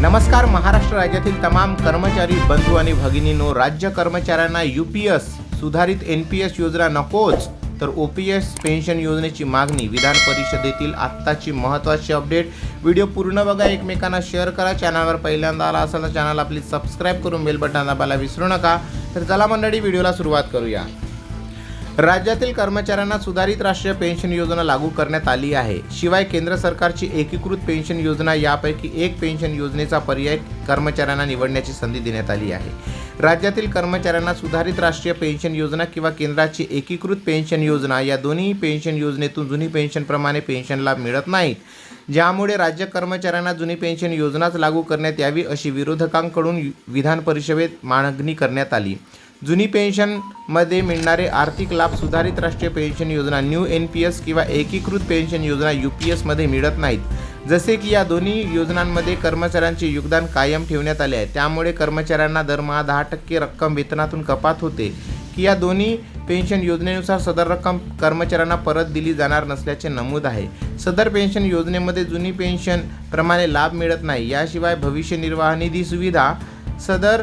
नमस्कार महाराष्ट्र राज्यातील तमाम कर्मचारी बंधू आणि भगिनींनो राज्य कर्मचाऱ्यांना यू पी एस सुधारित एन पी एस योजना नकोच तर ओ पी एस पेन्शन योजनेची मागणी विधान परिषदेतील आत्ताची महत्त्वाची अपडेट. व्हिडिओ पूर्ण बघा एकमेकांना शेअर करा. चॅनलवर पहिल्यांदा आला असाल तर चॅनलला आपली सबस्क्राईब करून बेल बटन दाबायला विसरू नका. तर चला मंडळी व्हिडिओला सुरुवात करूया. राज्यातील कर्मचाऱ्यांना सुधारित राष्ट्रीय पेन्शन योजना लागू करण्यात आली आहे. शिवाय केंद्र सरकारची एकीकृत पेन्शन योजना यापैकी एक पेन्शन योजनेचा पर्याय कर्मचाऱ्यांना निवडण्याची संधी देण्यात आली आहे. राज्यातील कर्मचाऱ्यांना सुधारित राष्ट्रीय पेन्शन योजना किंवा केंद्राची एकीकृत पेन्शन योजना या दोन्ही पेन्शन योजनेतून जुनी पेन्शनप्रमाणे पेन्शन लाभ मिळत नाहीत. ज्यामुळे राज्य कर्मचाऱ्यांना जुनी पेन्शन योजनाच लागू करण्यात यावी अशी विरोधकांकडून विधान परिषदेत मागणी करण्यात आली. जुनी पेन्शनमध्ये मिळणारे आर्थिक लाभ सुधारित राष्ट्रीय पेन्शन योजना न्यू एन पी एस किंवा एकीकृत पेन्शन योजना यू पी एसमध्ये मिळत नाहीत. जसे की या दोन्ही योजनांमध्ये कर्मचाऱ्यांचे योगदान कायम ठेवण्यात आले आहे. त्यामुळे कर्मचाऱ्यांना दरमहा दहा टक्के रक्कम वेतनातून कपात होते. की या दोन्ही पेन्शन योजनेनुसार सदर रक्कम कर्मचाऱ्यांना परत दिली जाणार नसल्याचे नमूद आहे. सदर पेन्शन योजनेमध्ये जुनी पेन्शन प्रमाणे लाभ मिळत नाही. याशिवाय भविष्य निर्वाह निधी सुविधा सदर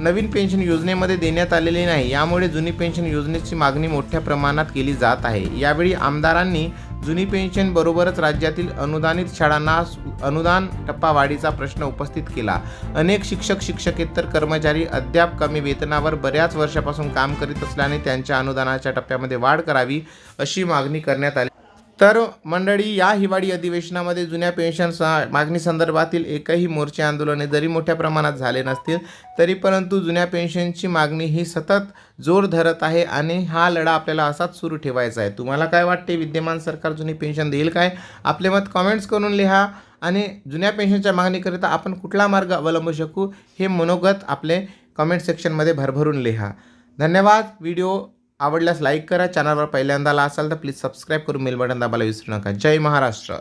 नवीन पेन्शन योजनेमध्ये देण्यात आलेली नाही यामुळे जुनी पेन्शन योजनेची मागणी मोठ्या प्रमाणात केली जात आहे. यावेळी आमदारांनी जुनी पेन्शन बरोबरच राज्यातील अनुदानित शाळांना अनुदान टप्पावाढीचा प्रश्न उपस्थित केला. अनेक शिक्षक शिक्षकेतर कर्मचारी अद्याप कमी वेतनावर बऱ्याच वर्षापासून काम करीत असल्याने त्यांच्या अनुदानाच्या टप्प्यामध्ये वाढ करावी अशी मागणी करण्यात आली. तर मंडळी या हिवाळी अधिवेशनामध्ये जुन्या पेन्शन सा- मागणी संदर्भातील एकही मोर्चे आंदोलने जरी मोठ्या प्रमाणात झाले नसतील तरी परंतु जुन्या पेन्शनची मागणी ही सतत जोर धरत आहे आणि हा लढा आपल्याला असाच सुरू ठेवायचा आहे. तुम्हाला काय वाटते? विद्यमान सरकार जुनी पेन्शन देईल काय? आपले मत कॉमेंट्स करून लिहा आणि जुन्या पेन्शनच्या मागणीकरिता आपण कुठला मार्ग अवलंबू शकू हे मनोगत आपले कमेंट सेक्शनमध्ये भरभरून लिहा. धन्यवाद. व्हिडिओ आवडल्यास लाईक करा. चॅनलवर पहिल्यांदा आला असाल तर प्लीज सबस्क्राईब करून मेल बटन दाबायला विसरू नका. जय महाराष्ट्र.